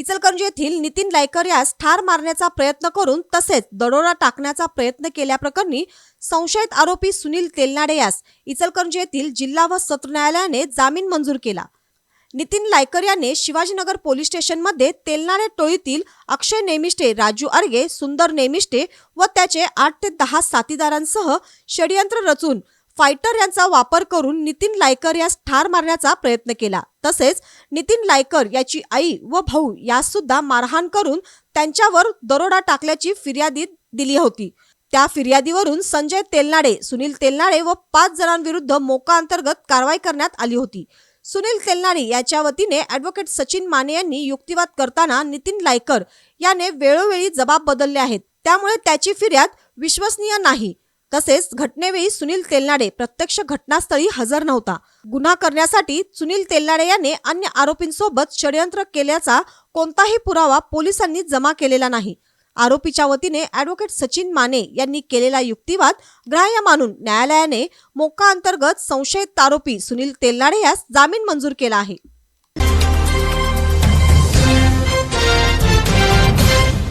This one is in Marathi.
इचलकरंजी येथील नितीन लायकर यास ठार मारण्याचा प्रयत्न करून तसेच दरोडा टाकण्याचा प्रयत्न केल्याप्रकरणी संशयित आरोपी सुनील तेलनाडे यास इचलकरंजी येथील जिल्हा व सत्र न्यायालयाने जामीन मंजूर केला. नितीन लायकर याने शिवाजीनगर पोलीस स्टेशनमध्ये तेलनाडे टोळीतील अक्षय नेमिष्टे राजू आर्गे सुंदर नेमिष्टे व त्याचे आठ ते दहा साथीदारांसह षडयंत्र रचून फायटर यांचा वापर करून नितीन लायकर यास ठार मारण्याचा प्रयत्न केला. तसेच नितीन लायकर याची आई व भाऊ यास सुद्धा मारहाण करून त्यांच्यावर दरोडा टाकल्याची फिर्यादी दिली होती. त्या फिर्यादीवरून संजय तेलनाडे सुनील तेलनाडे व पाच जणांविरुद्ध मोका अंतर्गत कारवाई करण्यात आली होती. सुनील तेलनाडे याच्या वतीने ॲडव्होकेट सचिन माने यांनी युक्तिवाद करताना नितीन लायकर याने वेळोवेळी जबाब बदलले आहेत. त्यामुळे त्याची फिर्याद विश्वसनीय नाही. तसेच घटनेवेळी सुनील तेलनाडे प्रत्यक्ष घटनास्थळी हजर नव्हता. गुन्हा करण्यासाठी सुनील तेलनाडे याने अन्य आरोपींसोबत षडयंत्र केल्याचा कोणताही पुरावा पोलिसांनी जमा केलेला नाही. आरोपीच्या वतीने ॲडव्होकेट सचिन माने यांनी केलेला युक्तिवाद ग्राह्य मानून न्यायालयाने मोका अंतर्गत संशयित आरोपी सुनील तेलनाडे यास जामीन मंजूर केला आहे.